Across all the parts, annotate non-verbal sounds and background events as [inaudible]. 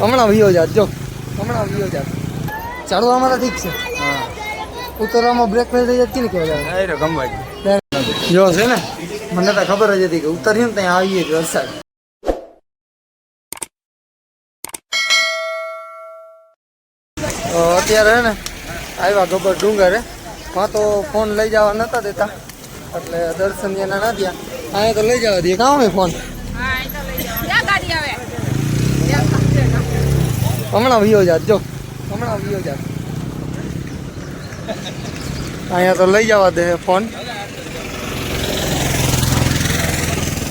હમણાં વિયો જાત જો. હમણાં વિયો જાત. ચડવામાં તો ઠીક છે. ઉતરવામાં બ્રેક ફેલ થઈ જતી ને કેવા ડાયરેક્ટ જો છે ને મને તો ખબર જ હતી કે ઉતરીએ ને ત્યાં આવીએ જ વરસાદ. અત્યારે હે ને આવ્યા ગબર ડુંગર. હે માં તો ફોન લઈ જવા નતા દેતા. એટલે દર્શન એના ના થયા. અહીંયા તો લઈ જવા દઈએ કામ ફોન? હમણાં વિયો જાત જો. હમણાં વિયો જાત. અહીંયા તો લઈ જવા દે ફોન.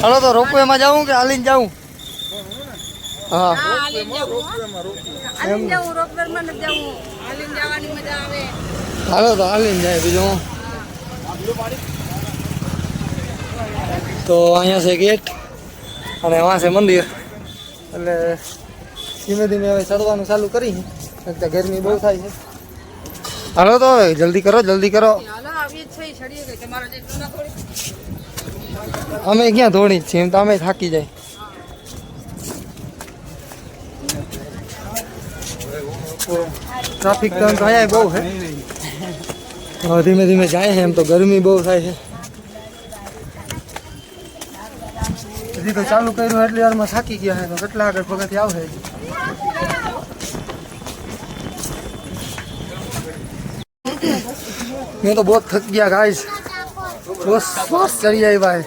હાલો તો રોપવેમાં જાઉં કે હાલીને જાઉં? હા. હાલો તો હાલીને જાય બીજું. તો અહીંયા છે ગેટ અને વાં છે મંદિર. એટલે ધીમે ધીમે હવે ચડવાનું ચાલુ કરી છે ગરમી બહુ થાય છે. હાલો તો હવે જલ્દી કરો જલ્દી કરો. અમે ક્યાં ધોણી જ છીએ એમ તો અમે થાકી જાય. ટ્રાફિક તો એમ તો અહીંયા બહુ છે. હવે ધીમે ધીમે જાય છે એમ તો ગરમી બહુ થાય છે. હજી તો ચાલુ કર્યું એટલી વારમાં થાકી ગયા છે તો કેટલા આગળ પગથી આવશે मैं तो बहुत थक गया गाइस बहुत श्वास चढ़ी आई भाई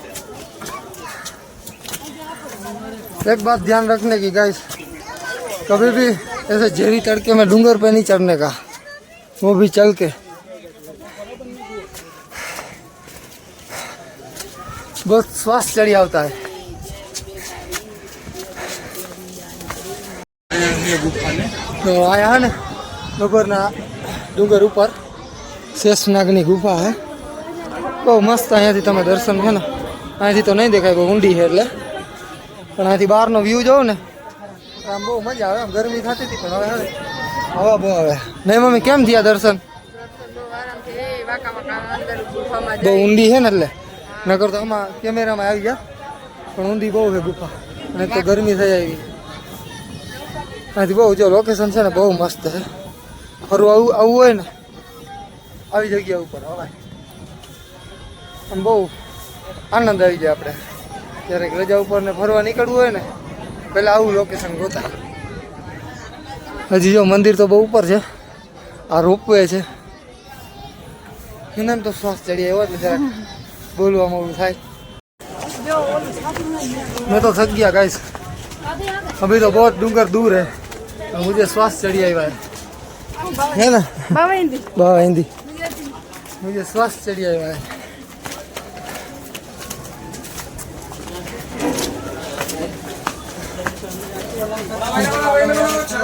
एक बात ध्यान रखने की गाइस कभी भी ऐसे झेरी तड़के में डूंगर पे नहीं चढ़ने का वो भी चल के बहुत श्वास चढ़ी आता है તો આયા હે ને બપોરના ડુંગર ઉપર શેષનાગની ગુફા હે. બહુ મસ્ત, અહીંયાથી તમે દર્શન છે ને. અહીંયાથી તો નહીં દેખાય બહુ ઊંડી છે એટલે. પણ અહીંયાથી બહારનો વ્યૂ જોવો ને. આમ બહુ મજા આવે, આમ ગરમી થતી હતી પણ હવે હવે બહુ આવે. નહીં મમ્મી, કેમ થયા દર્શન? બહુ ઊંડી છે ને એટલે. નકર તો આમાં કેમેરામાં આવી ગયા. પણ ઊંડી બહુ છે ગુફા. અને તો ગરમી થઈ આવી. અહીંથી બહુ જો લોકેશન છે ને, બહુ મસ્ત છે ફરવા આવું આવવું હોય ને આવી જગ્યા ઉપર હવાય આમ બહુ આનંદ આવી જાય આપણે ક્યારેક રજા ઉપર ને ફરવા નીકળવું હોય ને પહેલાં આવું લોકેશન ગોતા હજી જો મંદિર તો બહુ ઉપર છે આ રોપવે છે એને તો શ્વાસ ચડી આવ્યો એટલે જરાક બોલવામાં ઓલું થાય मैं तो थक गया गाइस अभी तो बहुत डूंगर दूर है और मुझे श्वास चढ़ी आई है है ना बाबा हिंदी मुझे श्वास चढ़ी आई है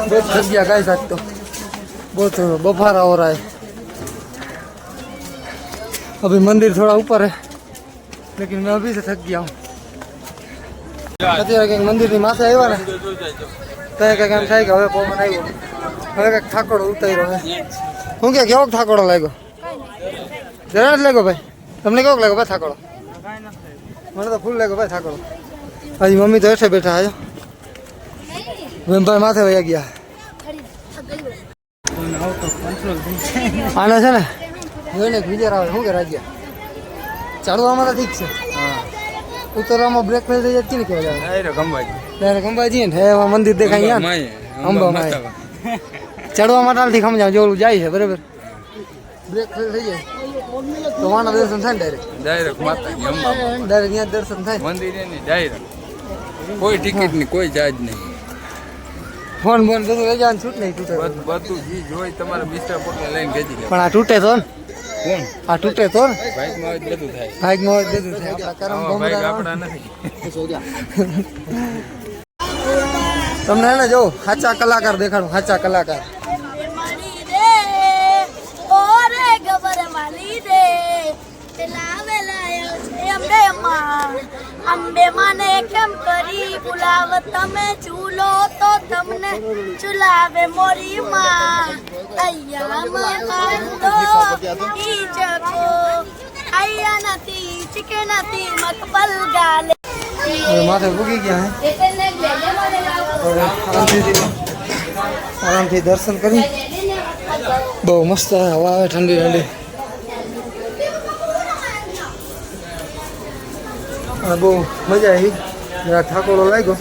बहुत थक गया गाइस आज तो बहुत बफारा हो रहा है अभी मंदिर थोड़ा ऊपर है लेकिन मैं अभी से थक गया हूँ અત્યારે કંઈક મંદિરની માથે આવ્યા ને તો કંઈક એમ થાય કે હવે પવન આવ્યો હવે કંઈક ઠાકોડો ઉતાર્યો હે શું કે કેવો ઠાકોડો લાગ્યો જરા જ લાગો ભાઈ. તમને કેવો લાગ્યો ભાઈ થાકડો. મને તો ફૂલ લાગો ભાઈ થાકડો. હજી મમ્મી તો હેઠે બેઠા આવ્યો વેમભાઈ માથે વયા ગયા. આને છે ને જોઈને વિચાર આવે શું કે રાજ્ય? ચડવામાં તો ઠીક છે. ઉતરવામાં બ્રેક ફેલ થઈ જતી ને કેવા જાય ડાયરેક્ટ અંબાજી. ત્યારે અંબાજી ને હે મંદિર દેખાય અંબા ચડવા માટે સમજાવ જોલું જાય છે બરાબર? બ્રેક ફેલ થઈ જાય તો વાના દર્શન થાય ને ડાયરેક્ટ ડાયરેક્ટ માતાજી અંબા ડાયરેક્ટ ત્યાં દર્શન થાય. મંદિર એની ડાયરેક્ટ કોઈ ટિકિટ નહીં કોઈ ચાર્જ નહીં. ફોન બોન બધું લઈ જવાનું છૂટ નહીં તૂટે. બધું જી જોઈ તમારે મિસ્ટર પોટલે લઈને ભેજી દે પણ આ તૂટે તો કોણ? આ તૂટે તો બાઇકમાં હોય બધું થાય. બાઇકમાં હોય બધું થાય. આપણા કરમ ભમરા આપણા નથી. [laughs] તમને એને જો સાચા કલાકાર દેખાડો સાચા કલાકાર મારી રે ઓરે ગબર માલી રે પેલા વેલાયો છે અંબે અંબે માને કેમ કરી બોલાવ તમે ચૂલો તો તમને ચુલાવે મોરી માં. અહીંયા માં તો ઈ જગો અહીંયા નથી ચીકે મકબલ ગાલે. માથે ભૂગી ગયા આરામથી દર્શન કરી. બહુ મસ્ત હવા ઠંડી ઠંડી. અને બહુ મજા આવી. જરા ઠાકોરો લાગ્યો.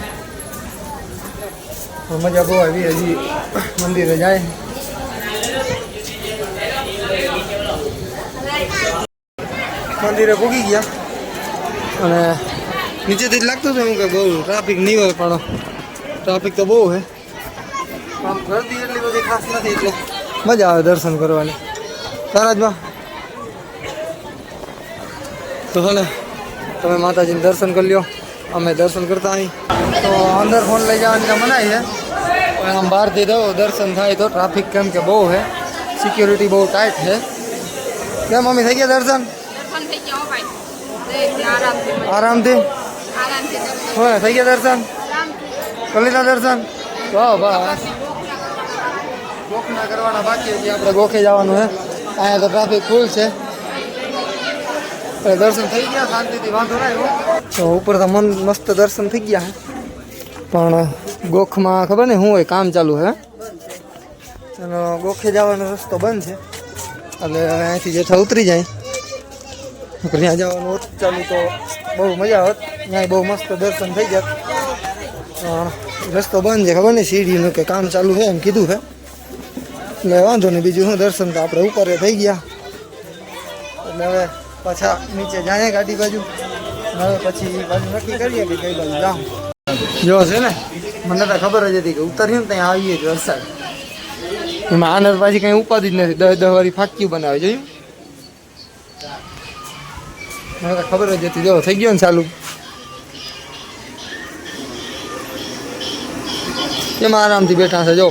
મજા બહુ આવી. હજી મંદિરે જાય. મંદિરે પૂગી ગયા. અને નીચેથી જ લાગતું હતું કે બહુ ટ્રાફિક નહીં હોય, પણ ટ્રાફિક તો બહુ છે. ગરદી એટલી બધી ખાસ નથી, એટલે મજા આવે દર્શન કરવાની. તારાજમાં તો ભલે તમે માતાજીને દર્શન કરી લ્યો. અમે દર્શન કરતા અહીં તો અંદર ફોન લઈ જવાની મનાય મનાઈ છે. પણ આમ બહારથી દો દર્શન થાય તો ટ્રાફિક કેમ કે બહુ છે. સિક્યોરિટી બહુ ટાઈટ છે. કેમ મમ્મી થઈ ગયા દર્શન? આરામથી. હોય થઈ ગયા દર્શન. કરી લીધા દર્શન? વાહ બસ ગોખના કરવાના. બાકી આપણે ગોખે જવાનું છે. અહીંયા તો ટ્રાફિક ફૂલ છે. દર્શન થઈ ગયા, શાંતિથી વાંધો ના આવ્યો. તો ઉપર તો મન મસ્ત દર્શન થઈ ગયા છે પણ ગોખમાં ખબર ને શું હોય, કામ ચાલુ છે એનો ગોખે જવાનો રસ્તો બંધ છે. એટલે હવે અહીંથી જેઠા ઉતરી જાય. નકર ત્યાં જવાનું હોત, ચાલુ તો બહુ મજા હોત. ત્યાં બહુ મસ્ત દર્શન થઈ જાત. પણ રસ્તો બંધ છે, ખબર નહીં સીડીનું કે કામ ચાલુ છે એમ કીધું છે. એટલે વાંધો નહીં, બીજું શું દર્શન તો આપણે ઉપર થઈ ગયા. એટલે હવે પાછા નીચે જાય ગાડી બાજુ. હવે પછી બાજુ નક્કી કરીએ કે કઈ બાજુ જાઉં. જો છે ને, મને તો ખબર જ હતી કે ઉતરીએ ને ત્યાં આવીએ જ વરસાદ. એમાં આનંદ પાછી કંઈ ઉપાધિ જ નથી. દસ દસ વાળી ફાક્યું બનાવે, જોયું? મને તો ખબર જ હતી. જો, થઈ ગયો ને ચાલુ. એમાં આરામથી બેઠા છે? જો.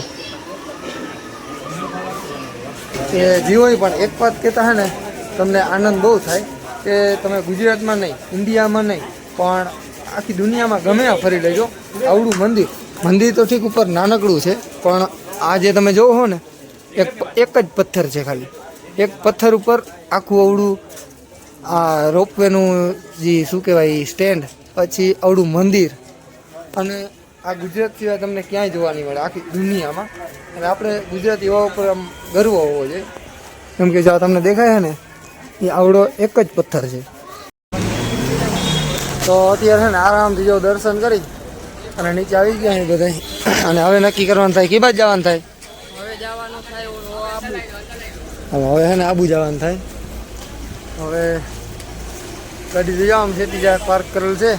એ જીવો પણ એક વાત કહેતા હે ને તમને આનંદ બહુ થાય કે તમે ગુજરાતમાં નહીં, ઇન્ડિયામાં નહીં, પણ આખી દુનિયામાં ગમે આ ફરી લેજો. આવડું મંદિર. મંદિર તો ઠીક ઉપર નાનકડું છે, પણ આ જે તમે જોવો હો ને, એક એક જ પથ્થર છે ખાલી. એક પથ્થર ઉપર આખું અવળું આ રોપવેનું જે શું કહેવાય, સ્ટેન્ડ, પછી અવળું મંદિર. અને આ ગુજરાત સિવાય તમને ક્યાંય જોવા નહીં મળે, આખી દુનિયામાં. અને આપણે ગુજરાતી હોવા ઉપર આમ ગર્વ હોવો જોઈએ. કેમ કે જો તમને દેખાય ને એ આવડો એક જ પથ્થર છે. તો અત્યારે છે ને આરામથી જો દર્શન કરી અને નીચે આવી ગયા છે બધા અને હવે નક્કી કરવાનું થાય કે બાજુ જવાનું થાય? હવે છે ને આબુ જવાનું થાય. હવે ગાડી તો જામ છે ત્યાં પાર્ક કરેલ છે.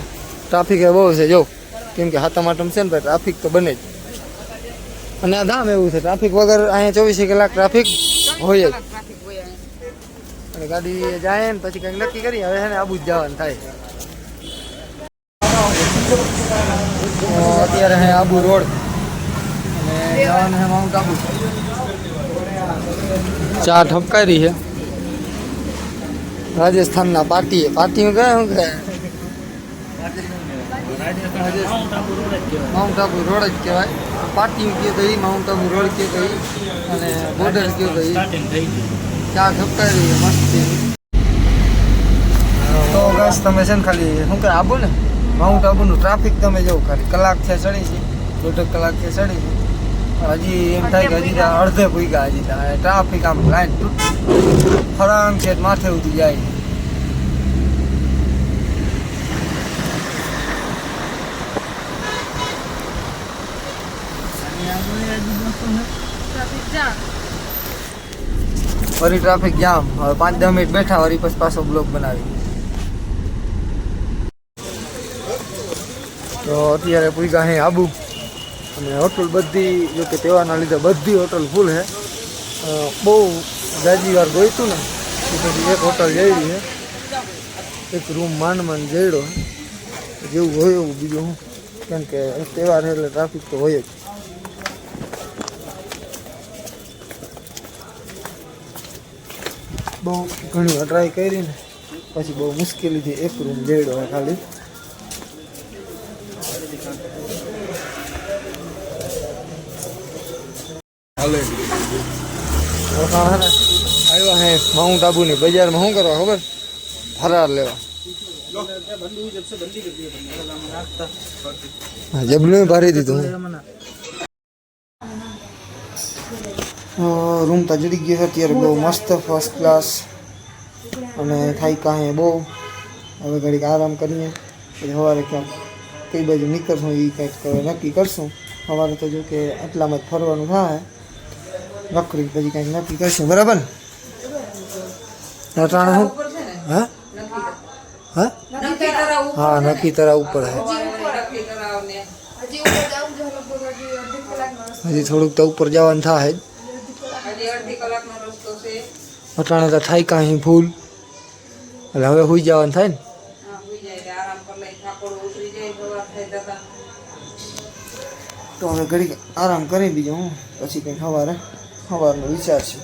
ટ્રાફિક એ બહુ છે જો. કેમ કે હાથમ આટમ છે ને ભાઈ ટ્રાફિક તો બને જ. અને આ ધામ એવું છે ટ્રાફિક વગર અહીંયા ચોવીસે કલાક ટ્રાફિક હોય જ. ટ્રાફિક હોય અહીંયા. અને ગાડી જાય ને પછી કંઈક નક્કી કરી હવે છે ને આબુ જ જવાનું થાય તો અત્યારે હે આબુ રોડ અને જવાનું છે માઉન્ટ આબુ ચા ઠપકારી છે રાજસ્થાનના પાટીએ પાટીઓ કહે શું કહે માઉન્ટ આબુ રોડ જ કહેવાય પાટીઓ કહે તો એ માઉન્ટ આબુ રોડ કહે તો ઈ. અને બોર્ડર કહે તો ઈ. ચા ઠપકારી છે તો બસ તમે છે ને ખાલી શું કે આબુ ને? માઉન્ટ આબુનું ટ્રાફિક તમે જવું, ખાલી કલાક છે ચડી છે, દોઢ કલાક છે ચડી છે. હજી એમ થાય કે હજી અડધે પૂગ્યા હજી ટ્રાફિક આમ લાઈન ફરાંગ છે, માથે ઉધી જાય ટ્રાફિક જામ. ફરી ટ્રાફિક જામ હવે પાંચ દસ મિનિટ બેઠા વળી પછી પાછો બ્લોક બનાવી. તો અત્યારે પૂગા હે આબુ. અને હોટલ બધી, જો કે તહેવારના લીધે બધી હોટલ ફૂલ હે. બહુ જાજી વાર ગોઈતું ને એ પછી એક હોટલ જઈ છે એક રૂમ માંડ માંડ જઈડો જેવું હોય એવું બીજું હું. કેમ કે તહેવાર એટલે ટ્રાફિક તો હોય જ. બહુ ઘણી વાર ટ્રાય કરી ને પછી બહુ મુશ્કેલીથી એક રૂમ જઈડો ખાલી. આવ્યા હે માઉન્ટ આબુની બજારમાં શું કરવા ખબર? ફરાર લેવા. જબલું ભરી દીધું. રૂમ તો જડી ગયો છે, અત્યારે બહુ મસ્ત ફર્સ્ટ ક્લાસ અને થાય કાંઈ બહુ. હવે ઘડીક આરામ કરીએ. પછી સવારે ક્યાંક કઈ બાજુ નીકળશું એ કંઈક નક્કી કરશું. સવારે તો જો કે આટલામાં જ ફરવાનું થાય. નકરી પછી કંઈક નક્કી કરશું. બરાબર? ને અટાણે શું? હા? હા? હા, નક્કી તરા ઉપર હે. હજી થોડુંક તો ઉપર જવાનું થાય જ હજી અડધી કલાકનો રસ્તો છે અટાણે તો થાય કાંઈ ભૂલ. એટલે હવે સુઈ જવાનું થાય ને? હા હોઈ જાય એટલે આરામ કરી લઈ થાકોડો ઉતરી જાય સવાર થઈ જતા. તો હવે ઘડી આરામ કરી બીજું હું. પછી કંઈક સવારે સવારનો વિચાર છે.